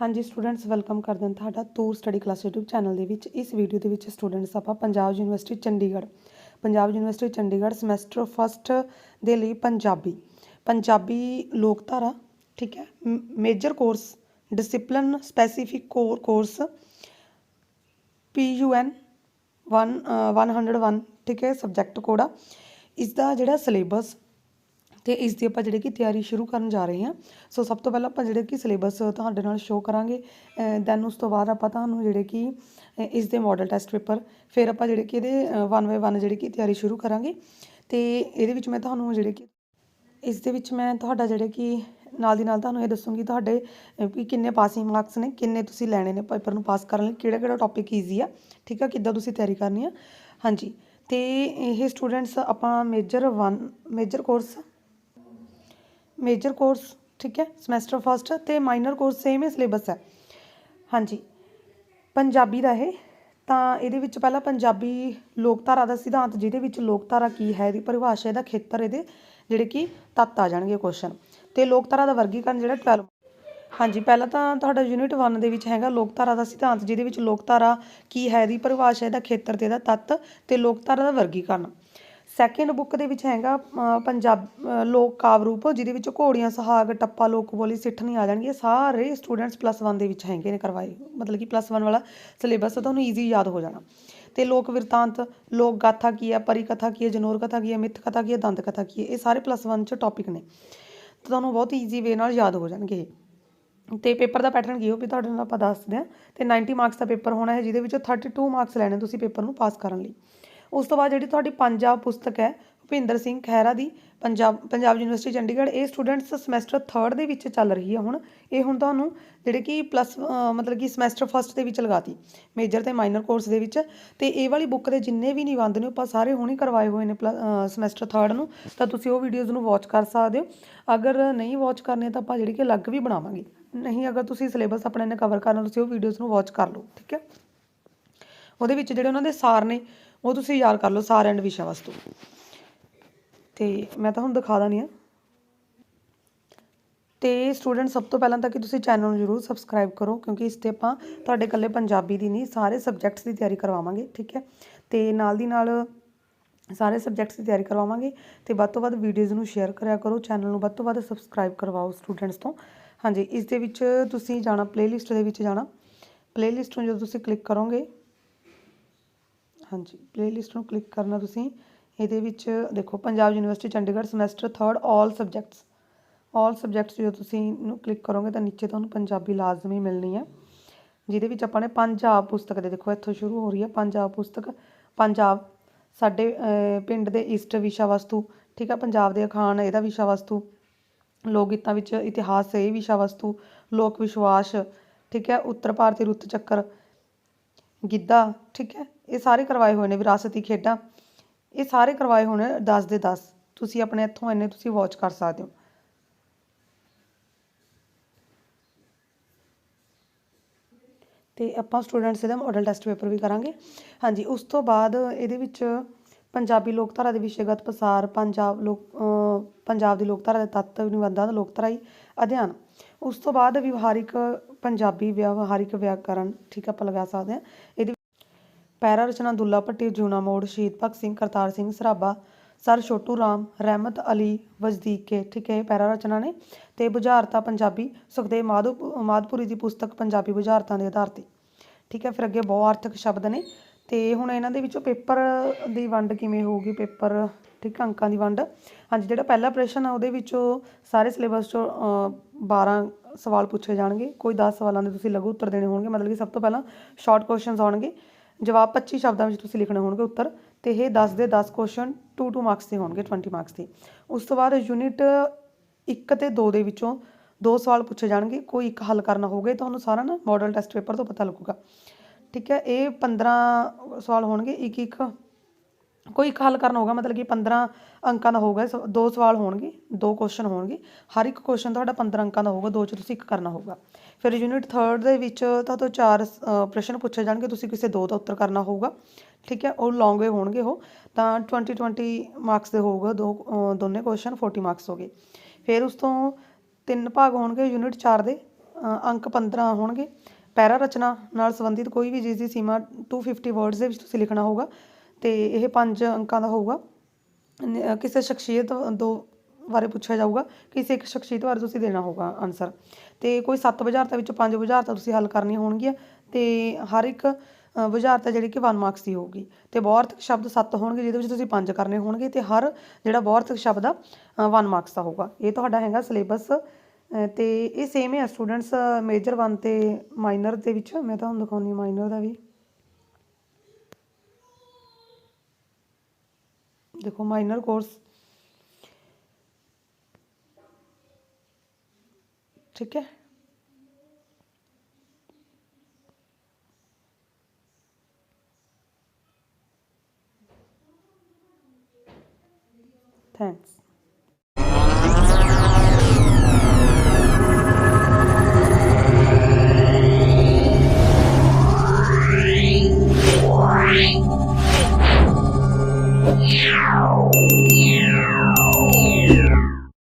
ਹਾਂਜੀ students welcome ਕਰਦੇ ਹਾਂ ਤੁਹਾਡਾ ਤੂਰ ਸਟੱਡੀ ਕਲਾਸ YouTube ਚੈਨਲ ਦੇ ਵਿੱਚ। ਇਸ ਵੀਡੀਓ ਦੇ ਵਿੱਚ ਸਟੂਡੈਂਟਸ ਆਪਾਂ Punjab university Chandigarh, Punjab university Chandigarh semester first ਦੇ ਲਈ ਪੰਜਾਬੀ ਪੰਜਾਬੀ ਲੋਕਧਾਰਾ, ਠੀਕ ਹੈ major course discipline specific course PUN 1 101 ਠੀਕ ਹੈ ਸਬਜੈਕਟ ਕੋਡ ਆ। ਇਸ ਦਾ ਜਿਹੜਾ ਸਿਲੇਬਸ ਤੇ ਇਸ ਦੀ ਆਪਾਂ ਜਿਹੜੇ ਕਿ ਤਿਆਰੀ ਸ਼ੁਰੂ ਕਰਨ ਜਾ ਰਹੇ ਹਾਂ। ਸੋ ਸਭ ਤੋਂ ਪਹਿਲਾਂ ਆਪਾਂ ਜਿਹੜੇ ਕਿ ਸਿਲੇਬਸ ਤੁਹਾਡੇ ਨਾਲ ਸ਼ੋਅ ਕਰਾਂਗੇ ਦੈਨ ਉਸ ਤੋਂ ਬਾਅਦ ਆਪਾਂ ਤੁਹਾਨੂੰ ਜਿਹੜੇ ਕਿ ਇਸ ਦੇ ਮਾਡਲ ਟੈਸਟ ਪੇਪਰ ਫਿਰ ਆਪਾਂ ਜਿਹੜੇ ਕਿ ਇਹਦੇ ਵਨ ਬਾਏ ਵਨ ਜਿਹੜੇ ਕਿ ਤਿਆਰੀ ਸ਼ੁਰੂ ਕਰਾਂਗੇ। ਤੇ ਇਹਦੇ ਵਿੱਚ ਮੈਂ ਤੁਹਾਨੂੰ ਜਿਹੜੇ ਕਿ, ਇਸ ਦੇ ਵਿੱਚ ਮੈਂ ਤੁਹਾਡਾ ਜਿਹੜੇ ਕਿ, ਨਾਲ ਦੀ ਨਾਲ ਤੁਹਾਨੂੰ ਇਹ ਦੱਸੂੰਗੀ ਤੁਹਾਡੇ ਕਿ ਕਿੰਨੇ ਪਾਸਿੰਗ ਮਾਰਕਸ ਨੇ, ਕਿੰਨੇ ਤੁਸੀਂ ਲੈਣੇ ਨੇ ਪੇਪਰ ਨੂੰ ਪਾਸ ਕਰਨ ਲਈ, ਕਿਹੜਾ ਕਿਹੜਾ ਟੌਪਿਕ ਈਜ਼ੀ ਆ, ਠੀਕ ਆ, ਕਿੱਦਾਂ ਤੁਸੀਂ ਤਿਆਰੀ ਕਰਨੀ ਆ। ਹਾਂਜੀ, ਤੇ ਇਹ ਸਟੂਡੈਂਟਸ ਆਪਾਂ major 1 major course major course ਠੀਕ ਹੈ ਸਮੈਸਟਰ ਫਸਟ ਤੇ ਮਾਈਨਰ ਕੋਰਸ ਸੇਮ ਹੀ ਸਿਲੇਬਸ ਹੈ ਹਾਂਜੀ ਪੰਜਾਬੀ ਦਾ ਇਹ ਤਾਂ ਇਹਦੇ ਵਿੱਚ ਪਹਿਲਾਂ ਪੰਜਾਬੀ ਲੋਕਧਾਰਾ ਦਾ ਸਿਧਾਂਤ ਜਿਹਦੇ ਵਿੱਚ ਲੋਕਧਾਰਾ ਕੀ ਹੈ ਇਹਦੀ ਪਰਿਭਾਸ਼ਾ ਇਹਦਾ ਖੇਤਰ ਇਹਦੇ ਜਿਹੜੇ ਕਿ ਤੱਤ ਆ ਜਾਣਗੇ ਕੁਐਸਚਨ ਤੇ ਲੋਕਧਾਰਾ ਦਾ ਵਰਗੀਕਰਨ ਜਿਹੜਾ 12 ਹਾਂਜੀ ਪਹਿਲਾਂ ਤਾਂ ਤੁਹਾਡਾ ਯੂਨਿਟ 1 ਦੇ ਵਿੱਚ ਹੈਗਾ ਲੋਕਧਾਰਾ ਦਾ ਸਿਧਾਂਤ ਜਿਹਦੇ ਵਿੱਚ ਲੋਕਧਾਰਾ ਕੀ ਹੈ ਇਹਦੀ ਪਰਿਭਾਸ਼ਾ ਇਹਦਾ ਖੇਤਰ ਤੇ ਇਹਦਾ ਤੱਤ ਤੇ ਲੋਕਧਾਰਾ ਦਾ ਵਰਗੀਕਰਨ ਸੈਕਿੰਡ ਬੁੱਕ ਦੇ ਵਿੱਚ ਹੈਗਾ ਪੰਜਾਬ ਲੋਕ ਕਾਵ ਰੂਪ, ਜਿਹਦੇ ਵਿੱਚ ਘੋੜੀਆਂ, ਸੁਹਾਗ, ਟੱਪਾ, ਲੋਕ ਬੋਲੀ ਸਿੱਠਣੀ ਆ ਜਾਣਗੇ ਸਾਰੇ ਸਟੂਡੈਂਟਸ ਪਲੱਸ 1 ਦੇ ਵਿੱਚ ਹੈਗੇ ਨੇ ਕਰਵਾਏ। ਮਤਲਬ ਕਿ ਪਲੱਸ 1 ਵਾਲਾ ਸਿਲੇਬਸ ਤੁਹਾਨੂੰ ਈਜ਼ੀ ਯਾਦ ਹੋ ਜਾਣਾ। ਤੇ ਲੋਕ ਵਿਰਤਾਂਤ ਲੋਕ ਗਾਥਾ ਕੀ ਹੈ ਪਰੀ ਕਥਾ ਕੀ ਹੈ, ਜਨੌਰ ਕਥਾ ਕੀ ਹੈ, ਮਿੱਥ ਕਥਾ ਕੀ ਹੈ ਦੰਦ ਕਥਾ ਕੀ ਹੈ, ਇਹ ਸਾਰੇ ਪਲੱਸ 1 ਚ ਟੌਪਿਕ ਨੇ। ਤਾਂ ਤੁਹਾਨੂੰ ਬਹੁਤ ਈਜ਼ੀ ਵੇ ਨਾਲ ਯਾਦ ਹੋ ਜਾਣਗੇ ਇਹ। ਤੇ ਪੇਪਰ ਦਾ ਪੈਟਰਨ ਕੀ ਹੋ ਵੀ ਤੁਹਾਡੇ ਨਾਲ ਆਪਾਂ ਦੱਸਦੇ ਹਾਂ। ਤੇ 90 ਮਾਰਕਸ ਦਾ ਪੇਪਰ ਹੋਣਾ ਹੈ, ਜਿਹਦੇ ਵਿੱਚੋਂ 32 ਮਾਰਕਸ ਲੈਣੇ ਤੁਸੀਂ ਪੇਪਰ ਨੂੰ ਪਾਸ ਕਰਨ ਲਈ। ਉਸ ਤੋਂ ਬਾਅਦ ਜਿਹੜੀ ਤੁਹਾਡੀ ਪੰਜਾਬ ਪੁਸਤਕ ਹੈ, ਭੁਪਿੰਦਰ ਸਿੰਘ ਖਹਿਰਾ ਦੀ, ਪੰਜਾਬ ਪੰਜਾਬ ਯੂਨੀਵਰਸਿਟੀ ਚੰਡੀਗੜ੍ਹ, ਇਹ ਸਟੂਡੈਂਟਸ ਸਮੈਸਟਰ 3rd ਦੇ ਵਿੱਚ ਚੱਲ ਰਹੀ ਹੈ ਹੁਣ। ਇਹ ਹੁਣ ਤੁਹਾਨੂੰ ਜਿਹੜੇ ਕਿ ਪਲੱਸ ਮਤਲਬ ਕਿ ਸਮੈਸਟਰ ਫਸਟ ਦੇ ਵਿੱਚ ਲਗਾਤੀ ਮੇਜਰ ਤੇ ਮਾਈਨਰ ਕੋਰਸ ਦੇ ਵਿੱਚ। ਤੇ ਇਹ ਵਾਲੀ ਬੁੱਕ ਦੇ ਜਿੰਨੇ ਵੀ ਨਿਬੰਧ ਨੇ ਆਪਾਂ ਸਾਰੇ ਹੁਣੇ ਕਰਵਾਏ ਹੋਏ ਨੇ ਸਮੈਸਟਰ 3rd ਨੂੰ, ਤਾਂ ਤੁਸੀਂ ਉਹ ਵੀਡੀਓਜ਼ ਨੂੰ ਵਾਚ ਕਰ ਸਕਦੇ ਹੋ। ਅਗਰ ਨਹੀਂ ਵਾਚ ਕਰਨੇ, ਤਾਂ ਆਪਾਂ ਜਿਹੜੀ ਕਿ ਅਲੱਗ ਵੀ ਬਣਾਵਾਂਗੇ। ਨਹੀਂ, ਅਗਰ ਤੁਸੀਂ ਸਿਲੇਬਸ ਆਪਣੇ ਨੇ ਕਵਰ ਕਰਨਾ, ਤੁਸੀਂ ਉਹ ਵੀਡੀਓਜ਼ ਨੂੰ ਵਾਚ ਕਰ ਲਓ, ਠੀਕ ਹੈ? ਉਹਦੇ ਵਿੱਚ ਜਿਹੜੇ ਉਹਨਾਂ ਦੇ ਸਾਰ ਨੇ ਉਹ ਤੁਸੀਂ ਯਾਦ ਕਰ ਲਓ ਸਾਰਿਆਂ ਐਂਡ ਵਿਸ਼ਾ ਵਸਤੂ। ਤੇ ਮੈਂ ਤਾਂ ਹੁਣ ਦਿਖਾ ਦਾਂ ਨਹੀਂ ਆ ਤੇ ਸਟੂਡੈਂਟ ਸਭ ਤੋਂ ਪਹਿਲਾਂ ਤਾਂ ਕਿ ਤੁਸੀਂ ਚੈਨਲ ਨੂੰ ਜਰੂਰ ਸਬਸਕ੍ਰਾਈਬ ਕਰੋ, ਕਿਉਂਕਿ ਇਸ ਤੇ ਆਪਾਂ ਤੁਹਾਡੇ ਇਕੱਲੇ ਪੰਜਾਬੀ ਦੀ ਨਹੀਂ, ਸਾਰੇ ਸਬਜੈਕਟਸ ਦੀ ਤਿਆਰੀ ਕਰਵਾਵਾਂਗੇ, ਠੀਕ ਹੈ? ਤੇ ਨਾਲ ਦੀ ਨਾਲ ਸਾਰੇ ਸਬਜੈਕਟਸ ਦੀ ਤਿਆਰੀ ਕਰਵਾਵਾਂਗੇ, ਤੇ ਵੱਧ ਤੋਂ ਵੱਧ ਵੀਡੀਓਜ਼ ਨੂੰ ਸ਼ੇਅਰ ਕਰਿਆ ਕਰੋ ਚੈਨਲ ਨੂੰ ਵੱਧ ਤੋਂ ਵੱਧ ਸਬਸਕ੍ਰਾਈਬ ਕਰਵਾਓ ਸਟੂਡੈਂਟਸ ਤੋਂ। ਹਾਂਜੀ, ਇਸ ਦੇ ਵਿੱਚ ਤੁਸੀਂ ਜਾਣਾ ਪਲੇਲਿਸਟ ਦੇ ਵਿੱਚ ਜਾਣਾ। ਪਲੇਲਿਸਟ ਨੂੰ ਜਦੋਂ ਤੁਸੀਂ ਕਲਿੱਕ ਕਰੋਗੇ ਹਾਂਜੀ ਪਲੇਲਿਸਟ ਨੂੰ ਕਲਿੱਕ ਕਰਨਾ ਤੁਸੀਂ। ਇਹਦੇ ਵਿੱਚ ਦੇਖੋ, Punjab university Chandigarh semester 3rd all subjects all subjects ਜਦੋਂ ਤੁਸੀਂ ਇਹਨੂੰ ਕਲਿੱਕ ਕਰੋਗੇ ਤਾਂ ਨੀਚੇ ਤੁਹਾਨੂੰ ਪੰਜਾਬੀ ਲਾਜ਼ਮੀ ਮਿਲਣੀ ਹੈ। ਜਿਹਦੇ ਵਿੱਚ ਆਪਾਂ ਨੇ ਪੰਜਾਬ ਪੁਸਤਕ ਦੇ, ਦੇਖੋ ਇੱਥੋਂ ਸ਼ੁਰੂ ਹੋ ਰਹੀ ਹੈ ਪੰਜਾਬ ਪੁਸਤਕ। ਪੰਜਾਬ ਸਾਡੇ ਪਿੰਡ ਦੇ ਇਸ਼ਟ ਵਿਸ਼ਾ ਵਸਤੂ ਠੀਕ ਹੈ ਪੰਜਾਬ ਦੇ ਅਖਾਣ, ਇਹਦਾ ਵਿਸ਼ਾ ਵਸਤੂ ਲੋਕ ਗੀਤਾਂ ਵਿੱਚ ਇਤਿਹਾਸ, ਇਹ ਵਿਸ਼ਾ ਵਸਤੂ ਲੋਕ ਵਿਸ਼ਵਾਸ, ਠੀਕ ਹੈ, ਉੱਤਰ ਭਾਰਤੀ ਰੁੱਤ ਚੱਕਰ। ਗਿੱਧਾ, ਠੀਕ ਹੈ ਇਹ ਸਾਰੇ ਕਰਵਾਏ ਹੋਏ ਨੇ ਵਿਰਾਸਤੀ ਖੇਡਾਂ। ਇਹ ਸਾਰੇ ਕਰਵਾਏ ਹੋਏ ਨੇ 10 ਦੇ 10 ਤੁਸੀਂ ਆਪਣੇ ਇੱਥੋਂ ਇੰਨੇ ਤੁਸੀਂ ਵਾਚ ਕਰ ਸਕਦੇ ਹੋ। ਤੇ ਆਪਾਂ ਸਟੂਡੈਂਟਸ ਇਹਦਾ ਮਾਡਲ ਟੈਸਟ ਪੇਪਰ ਵੀ ਕਰਾਂਗੇ। ਹਾਂਜੀ, ਉਸ ਤੋਂ ਬਾਅਦ ਇਹਦੇ ਵਿੱਚ ਪੰਜਾਬੀ ਲੋਕਧਾਰਾ ਦੇ ਵਿਸ਼ੇਗਤ ਪਸਾਰ, ਪੰਜਾਬ ਲੋਕ ਪੰਜਾਬ ਦੀ ਲੋਕਧਾਰਾ ਦੇ ਤੱਤ, ਨਿਬੰਧਾਂ ਦਾ ਲੋਕਧਾਰਾਈ ਅਧਿਐਨ। ਉਸ ਤੋਂ ਬਾਅਦ ਵਿਵਹਾਰਿਕ ਪੰਜਾਬੀ ਵਿਵਹਾਰਿਕ ਵਿਆਕਰਨ, ਠੀਕ ਆਪਾਂ ਲਗਾ ਸਕਦੇ ਹਾਂ। ਇਹਦੇ ਪੈਰਾ ਰਚਨਾ ਦੁੱਲਾ ਭੱਟੀ ਜੂਨਾ ਮੋੜ ਸ਼ਹੀਦ ਭਗਤ ਸਿੰਘ ਕਰਤਾਰ ਸਿੰਘ ਸਰਾਭਾ ਸਰ ਛੋਟੂ ਰਾਮ ਰਹਿਮਤ ਅਲੀ ਵਜਦੀਕੇ ਠੀਕ ਹੈ ਇਹ ਪੈਰਾ ਰਚਨਾ ਨੇ। ਤੇ ਬੁਝਾਰਤਾ ਪੰਜਾਬੀ ਸੁਖਦੇਵ ਮਾਧੋ ਮਾਧਪੁਰੀ ਦੀ ਪੁਸਤਕ ਪੰਜਾਬੀ ਬੁਝਾਰਤਾਂ ਦੇ ਆਧਾਰ ਤੇ। ਠੀਕ ਹੈ ਫਿਰ ਅੱਗੇ ਬਹੁਆਰਥਕ ਸ਼ਬਦ ਨੇ। ਤੇ ਹੁਣ ਇਹਨਾਂ ਦੇ ਵਿੱਚੋਂ ਪੇਪਰ ਦੀ ਵੰਡ ਕਿਵੇਂ ਹੋਊਗੀ? ਪੇਪਰ ਠੀਕ ਅੰਕਾਂ ਦੀ ਵੰਡ। ਹਾਂਜੀ ਜਿਹੜਾ ਪਹਿਲਾ ਪ੍ਰਸ਼ਨ ਆ ਉਹਦੇ ਵਿੱਚੋਂ ਸਾਰੇ ਸਿਲੇਬਸ ਚੋਂ ਅ, 12 ਸਵਾਲ ਪੁੱਛੇ ਜਾਣਗੇ। ਕੋਈ 10 ਸਵਾਲਾਂ ਦੇ ਤੁਸੀਂ ਲਘੂ ਉੱਤਰ ਦੇਣੇ ਹੋਣਗੇ। ਮਤਲਬ ਕਿ ਸਭ ਤੋਂ ਪਹਿਲਾਂ ਸ਼ਾਰਟ ਕੁਐਸਚਨਸ ਆਉਣਗੇ। ਜਵਾਬ 25 ਸ਼ਬਦਾਂ ਵਿੱਚ ਤੁਸੀਂ ਲਿਖਣੇ ਹੋਣਗੇ ਉੱਤਰ ਤੇ ਇਹ 10 ਦੇ 10 ਕੁਐਸਚਨ 2 2 ਮਾਰਕਸ ਦੇ ਹੋਣਗੇ 20 ਮਾਰਕਸ ਦੇ। ਉਸ ਤੋਂ ਬਾਅਦ ਯੂਨਿਟ 1 ਤੇ 2 ਦੇ ਵਿੱਚੋਂ ਦੋ ਸਵਾਲ ਪੁੱਛੇ ਜਾਣਗੇ, ਕੋਈ ਇੱਕ ਹੱਲ ਕਰਨਾ ਹੋਵੇ ਤੁਹਾਨੂੰ ਸਾਰਾ ਨਾ ਮਾਡਲ ਟੈਸਟ ਪੇਪਰ ਤੋਂ ਪਤਾ ਲੱਗੂਗਾ। ਠੀਕ ਹੈ, ਇਹ 15 ਸਵਾਲ ਹੋਣਗੇ ਇੱਕ ਇੱਕ ਕੋਈ ਇੱਕ ਹੱਲ ਕਰਨਾ ਹੋਊਗਾ, ਮਤਲਬ ਕਿ 15 ਅੰਕਾਂ ਦਾ ਹੋਊਗਾ ਸ- ਦੋ ਸਵਾਲ ਹੋਣਗੇ, ਦੋ ਕੁਐਸਚਨ ਹੋਣਗੇ, ਹਰ ਇੱਕ ਕੁਐਸਚਨ ਤੁਹਾਡਾ 15 ਅੰਕਾਂ ਦਾ ਹੋਊਗਾ, ਦੋ ਚ ਤੁਸੀਂ ਇੱਕ ਕਰਨਾ ਹੋਊਗਾ। ਫਿਰ ਯੂਨਿਟ 3rd ਦੇ ਵਿੱਚ ਤੁਹਾਡੇ ਤੋਂ ਚਾਰ ਪ੍ਰਸ਼ਨ ਪੁੱਛੇ ਜਾਣਗੇ, ਤੁਸੀਂ ਕਿਸੇ ਦੋ ਦਾ ਉੱਤਰ ਕਰਨਾ ਹੋਊਗਾ, ਠੀਕ ਹੈ, ਉਹ ਲੌਂਗ ਵੇ ਹੋਣਗੇ ਉਹ, ਤਾਂ 20 20 ਮਾਰਕਸ ਦੇ ਹੋਊਗਾ, ਦੋ ਦੋਨੇ ਕੁਐਸਚਨ 40 ਮਾਰਕਸ ਹੋ ਗਏ। ਫਿਰ ਉਸ ਤੋਂ ਤਿੰਨ ਭਾਗ ਹੋਣਗੇ ਯੂਨਿਟ 4 ਦੇ ਅੰਕ 15 ਹੋਣਗੇ। ਪੈਰਾ ਰਚਨਾ ਨਾਲ ਸੰਬੰਧਿਤ ਕੋਈ ਵੀ ਜਿਸ ਦੀ ਸੀਮਾ 250 ਵਰਡਸ ਦੇ ਵਿੱਚ ਤੁਸੀਂ ਲਿਖਣਾ ਹੋਊਗਾ। ਤੇ ਇਹ ਪੰਜ ਅੰਕਾਂ ਦਾ ਹੋਊਗਾ। ਕਿਸੇ ਸ਼ਖਸੀਅਤ ਦੋ ਬਾਰੇ ਪੁੱਛਿਆ ਜਾਊਗਾ। ਕਿਸੇ ਇੱਕ ਸ਼ਖਸੀਅਤ ਬਾਰੇ ਤੁਸੀਂ ਦੇਣਾ ਹੋਊਗਾ ਆਨਸਰ ਤੇ ਕੋਈ ਸੱਤ ਬੁਝਾਰਤਾਂ ਵਿੱਚੋਂ ਪੰਜ ਬੁਝਾਰਤਾਂ ਤੁਸੀਂ ਹੱਲ ਕਰਨੀਆਂ ਹੋਣਗੀਆਂ। ਤੇ ਹਰ ਇੱਕ ਅ, ਬੁਝਾਰਤ ਜਿਹੜੀ ਕਿ 1 ਮਾਰਕਸ ਦੀ ਹੋਊਗੀ। ਤੇ ਬਹੁਅਰਥਕ ਸ਼ਬਦ 7 ਹੋਣਗੇ ਜਿਹਦੇ ਵਿੱਚ ਤੁਸੀਂ ਪੰਜ ਕਰਨੇ ਹੋਣਗੇ ਤੇ ਹਰ ਜਿਹੜਾ ਬਹੁਅਰਥਕ ਸ਼ਬਦ ਆ 1 ਮਾਰਕਸ ਦਾ ਹੋਊਗਾ। ਇਹ ਤੁਹਾਡਾ ਹੈਗਾ ਸਿਲੇਬਸ ਤੇ ਇਹ ਸੇਮ ਹੈ ਸਟੂਡੈਂਟਸ ਮੇਜਰ 1 ਤੇ ਮਾਈਨਰ ਦੇ ਵਿੱਚ। ਮੈਂ ਤੁਹਾਨੂੰ ਦਿਖਾਉਂਦੀ ਮਾਈਨਰ ਦਾ ਵੀ। ਦੇਖੋ ਮਾਈਨਰ ਕੋਰਸ ਠੀਕ ਹੈ? ਥੈਂਕਸ